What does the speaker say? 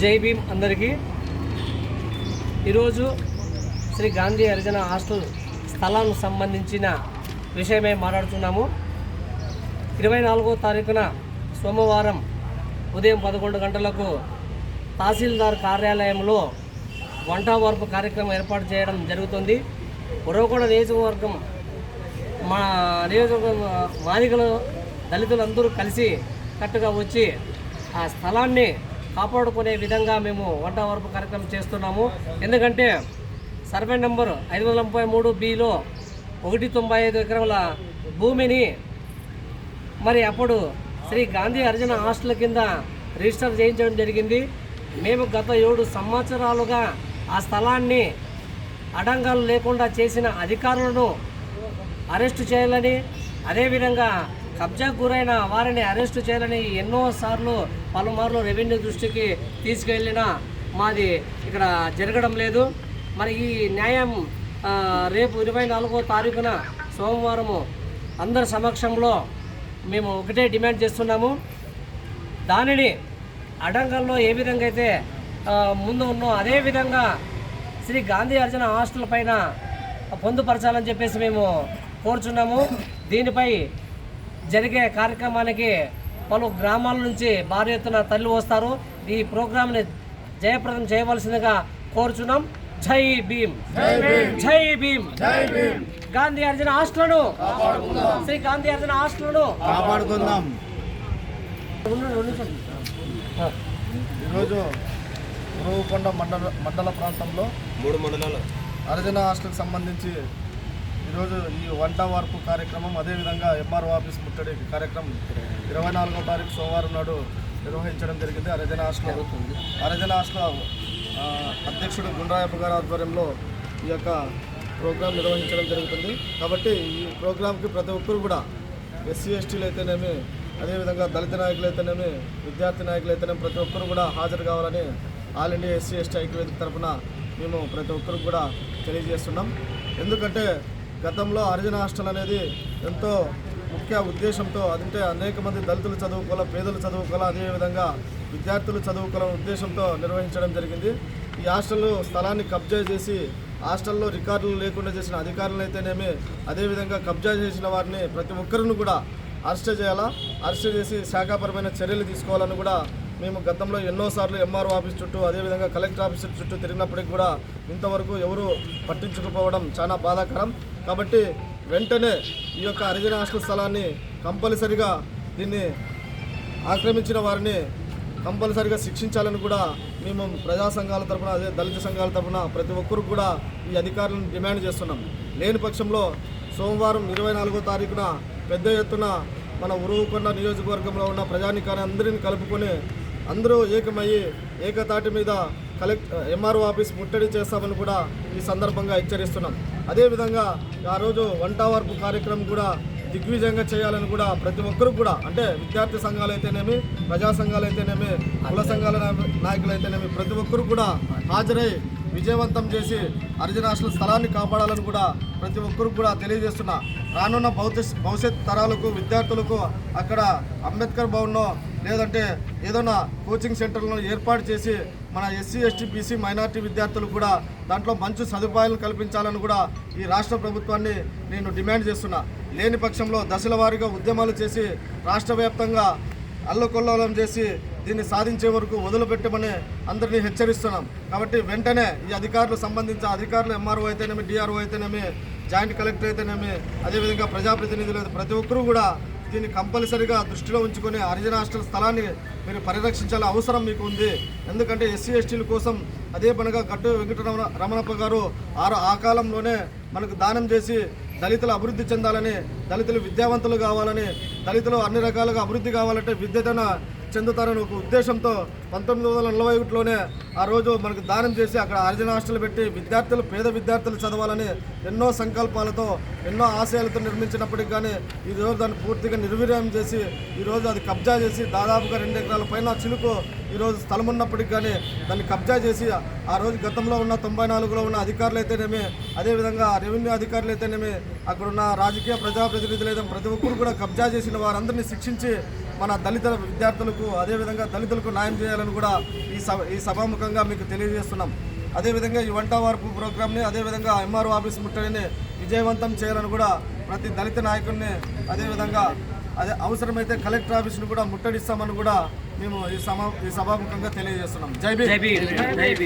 జై భీమ్ అందరికీ. ఈరోజు శ్రీ గాంధీ హరిజన హాస్టల్ స్థలానికి సంబంధించిన విషయమే మాట్లాడుతున్నాము. ఇరవై నాలుగో తారీఖున సోమవారం ఉదయం పదకొండు గంటలకు తహసీల్దార్ కార్యాలయంలో వంట వార్పు కార్యక్రమం ఏర్పాటు చేయడం జరుగుతుంది. ఉరవకొండ నియోజకవర్గం మా నియోజకవర్గం మాదిగలు దళితులందరూ కలిసి కట్టుగా వచ్చి ఆ స్థలాన్ని కాపాడుకునే విధంగా మేము వంట వరపు కార్యక్రమం చేస్తున్నాము. ఎందుకంటే సర్వే నెంబర్ ఐదు వందల ముప్పై మూడు బిలో ఒకటి తొంభై ఐదు ఎకరాల భూమిని మరి అప్పుడు శ్రీ గాంధీ అర్జున హాస్టల్ కింద రిజిస్టర్ చేయించడం జరిగింది. మేము గత ఏడు సంవత్సరాలుగా ఆ స్థలాన్ని అడంగాలు లేకుండా చేసిన అధికారులను అరెస్టు చేయాలని అదేవిధంగా కబ్జా గురైన వారిని అరెస్టు చేయాలని ఎన్నోసార్లు పలుమార్లు రెవెన్యూ దృష్టికి తీసుకెళ్ళిన మాది ఇక్కడ జరగడం లేదు. మరి ఈ న్యాయం రేపు ఇరవై నాలుగో తారీఖున సోమవారము అందరి సమక్షంలో మేము ఒకటే డిమాండ్ చేస్తున్నాము. దానిని అడంగల్లో ఏ విధంగా అయితే ముందు ఉన్నో అదే విధంగా శ్రీ గాంధీ అర్జున హాస్టల్ పైన పొందుపరచాలని చెప్పేసి మేము కోరుచున్నాము. దీనిపై జరిగే కార్యక్రమానికి పలు గ్రామాల నుంచి భారీ ఎత్తున తల్లి వస్తారు. ఈ ప్రోగ్రాంని జయప్రదం చేయవలసిందిగా కోరుచున్నాం. జై భీమ్. జై భీమ్. గాంధీ అర్జున హాస్టల్ను శ్రీ గాంధీ అర్జున హాస్టల్ను కాపాడుకుందాం. ఈరోజు ఉరవకొండ మండల మండల ప్రాంతంలో మూడు మండలాలు. హరిజన హాస్టల్కి సంబంధించి ఈరోజు ఈ వంట వార్పు కార్యక్రమం అదేవిధంగా ఎంఆర్ఓ ఆఫీస్ ముట్టడి కార్యక్రమం ఇరవై నాలుగో తారీఖు సోమవారం నాడు నిర్వహించడం జరిగింది. అరజన హాస్టల్. అరజన హాస్టల్ అధ్యక్షుడు గుండ్రాయప్ప గారి ఆధ్వర్యంలో ఈ యొక్క ప్రోగ్రాం నిర్వహించడం జరుగుతుంది. కాబట్టి ఈ ప్రోగ్రాంకి ప్రతి ఒక్కరు కూడా ఎస్సీ ఎస్టీలు అయితేనేమి అదేవిధంగా దళిత నాయకులు అయితేనేమి విద్యార్థి నాయకులు అయితేనేమి ప్రతి ఒక్కరు కూడా హాజరు కావాలని ఆల్ ఇండియా ఎస్సీ ఎస్టీ ఐక్యవేదిక తరఫున మేము ప్రతి ఒక్కరికి కూడా తెలియజేస్తున్నాం. ఎందుకంటే గతంలో హరిజన హాస్టల్ అనేది ఎంతో ముఖ్య ఉద్దేశంతో అదంటే అనేక మంది దళితులు చదువుకోవాలా పేదలు చదువుకోవాలా అదేవిధంగా విద్యార్థులు చదువుకోవాలనే ఉద్దేశంతో నిర్వహించడం జరిగింది. ఈ హాస్టల్ స్థలాన్ని కబ్జా చేసి హాస్టల్లో రికార్డులు లేకుండా చేసిన అధికారులు అయితేనేమి అదేవిధంగా కబ్జా చేసిన వారిని ప్రతి ఒక్కరిని కూడా అరెస్ట్ చేయాలా? అరెస్ట్ చేసి శాఖాపరమైన చర్యలు తీసుకోవాలని కూడా మేము గతంలో ఎన్నోసార్లు ఎంఆర్ఓ ఆఫీస్ చుట్టూ అదేవిధంగా కలెక్టర్ ఆఫీస్ చుట్టూ తిరిగినప్పటికీ కూడా ఇంతవరకు ఎవరు పట్టించుకోకపోవడం చాలా బాధాకరం. కాబట్టి వెంటనే ఈ యొక్క హరిజన హాస్టల్ స్థలాన్ని కంపల్సరిగా దీన్ని ఆక్రమించిన వారిని కంపల్సరిగా శిక్షించాలని కూడా మేము ప్రజా సంఘాల తరఫున అదే దళిత సంఘాల తరఫున ప్రతి ఒక్కరు కూడా ఈ అధికారులను డిమాండ్ చేస్తున్నాం. లేని పక్షంలో సోమవారం ఇరవై నాలుగో తారీఖున పెద్ద ఎత్తున మన ఉరువుకొండ నియోజకవర్గంలో ఉన్న ప్రజానికాన్ని అందరిని కలుపుకొని అందరూ ఏకమయ్యి ఏకతాటి మీద కలెక్ట్ ఎంఆర్ఓ ఆఫీస్ ముట్టడి చేస్తామని కూడా ఈ సందర్భంగా హెచ్చరిస్తున్నాం. అదేవిధంగా ఆ రోజు వంట వార్పు కార్యక్రమం కూడా దిగ్విజయంగా చేయాలని కూడా ప్రతి ఒక్కరు కూడా అంటే విద్యార్థి సంఘాలు అయితేనేమి ప్రజా సంఘాలు అయితేనేమి కుల సంఘాల నాయకులు అయితేనేమి ప్రతి ఒక్కరు కూడా హాజరై విజయవంతం చేసి హరిజన స్థలాన్ని కాపాడాలని కూడా ప్రతి ఒక్కరికి కూడా తెలియజేస్తున్నా. రానున్న భవిష్యత్ భవిష్యత్ తరాలకు విద్యార్థులకు అక్కడ అంబేద్కర్ భవన్లో లేదంటే ఏదైనా కోచింగ్ సెంటర్లను ఏర్పాటు చేసి మన ఎస్సీ ఎస్టీ బీసీ మైనార్టీ విద్యార్థులు కూడా దాంట్లో మంచి సదుపాయాలు కల్పించాలని కూడా ఈ రాష్ట్ర ప్రభుత్వాన్ని నేను డిమాండ్ చేస్తున్నా. లేని పక్షంలో దశల వారీగా ఉద్యమాలు చేసి రాష్ట్ర వ్యాప్తంగా అల్లకొల్లోలం చేసి దీన్ని సాధించే వరకు వదిలిపెట్టమని అందరినీ హెచ్చరిస్తున్నాం. కాబట్టి వెంటనే ఈ అధికారులు సంబంధించిన అధికారులు ఎంఆర్ఓ అయితేనేమి డిఆర్ఓ అయితేనేమి జాయింట్ కలెక్టర్ అయితేనేమి అదేవిధంగా ప్రజాప్రతినిధులు అయితే ప్రతి ఒక్కరూ కూడా దీన్ని కంపల్సరిగా దృష్టిలో ఉంచుకొని హరిజన హాస్టల్ స్థలాన్ని మీరు పరిరక్షించాల అవసరం మీకు ఉంది. ఎందుకంటే ఎస్సీ ఎస్టీల కోసం అదే పనిగా గట్టు వెంకటరమణ రమణప్ప గారు ఆరు ఆ కాలంలోనే మనకు దానం చేసి దళితులు అభివృద్ధి చెందాలని దళితులు విద్యావంతులు కావాలని దళితులు అన్ని రకాలుగా అభివృద్ధి కావాలంటే విద్యతన చెందుతారని ఒక ఉద్దేశంతో పంతొమ్మిది వందల నలభై ఒకటిలోనే ఆ రోజు మనకు దానం చేసి అక్కడ హరిజన హాస్టల్ పెట్టి విద్యార్థులు పేద విద్యార్థులు చదవాలని ఎన్నో సంకల్పాలతో ఎన్నో ఆశయాలతో నిర్మించినప్పటికి కానీ ఈ రోజు దాన్ని పూర్తిగా నిర్వీర్యం చేసి ఈరోజు అది కబ్జా చేసి దాదాపుగా రెండు ఎకరాల పైన చిలుకు ఈరోజు స్థలం ఉన్నప్పటికి కానీ దాన్ని కబ్జా చేసి ఆ రోజు గతంలో ఉన్న తొంభై నాలుగులో ఉన్న అధికారులు అయితేనేమి అదేవిధంగా రెవెన్యూ అధికారులు అయితేనేమి అక్కడ ఉన్న రాజకీయ ప్రజాప్రతినిధులు అయితే ప్రతి ఒక్కరు కూడా కబ్జా చేసిన వారందరినీ శిక్షించి మన దళిత విద్యార్థులకు అదేవిధంగా దళితులకు న్యాయం చేయాలని కూడా ఈ సభ ఈ సభాముఖంగా మీకు తెలియజేస్తున్నాం. అదేవిధంగా ఈ వంట వార్పు ప్రోగ్రామ్ని అదేవిధంగా ఎంఆర్ఓ ఆఫీస్ ముట్టడిని విజయవంతం చేయాలని కూడా ప్రతి దళిత నాయకుడిని అదేవిధంగా అదే అవసరమైతే కలెక్టర్ ఆఫీస్ను కూడా ముట్టడిస్తామని కూడా మేము ఈ సమా ఈ సభాముఖంగా తెలియజేస్తున్నాం. జై భీమ్. జై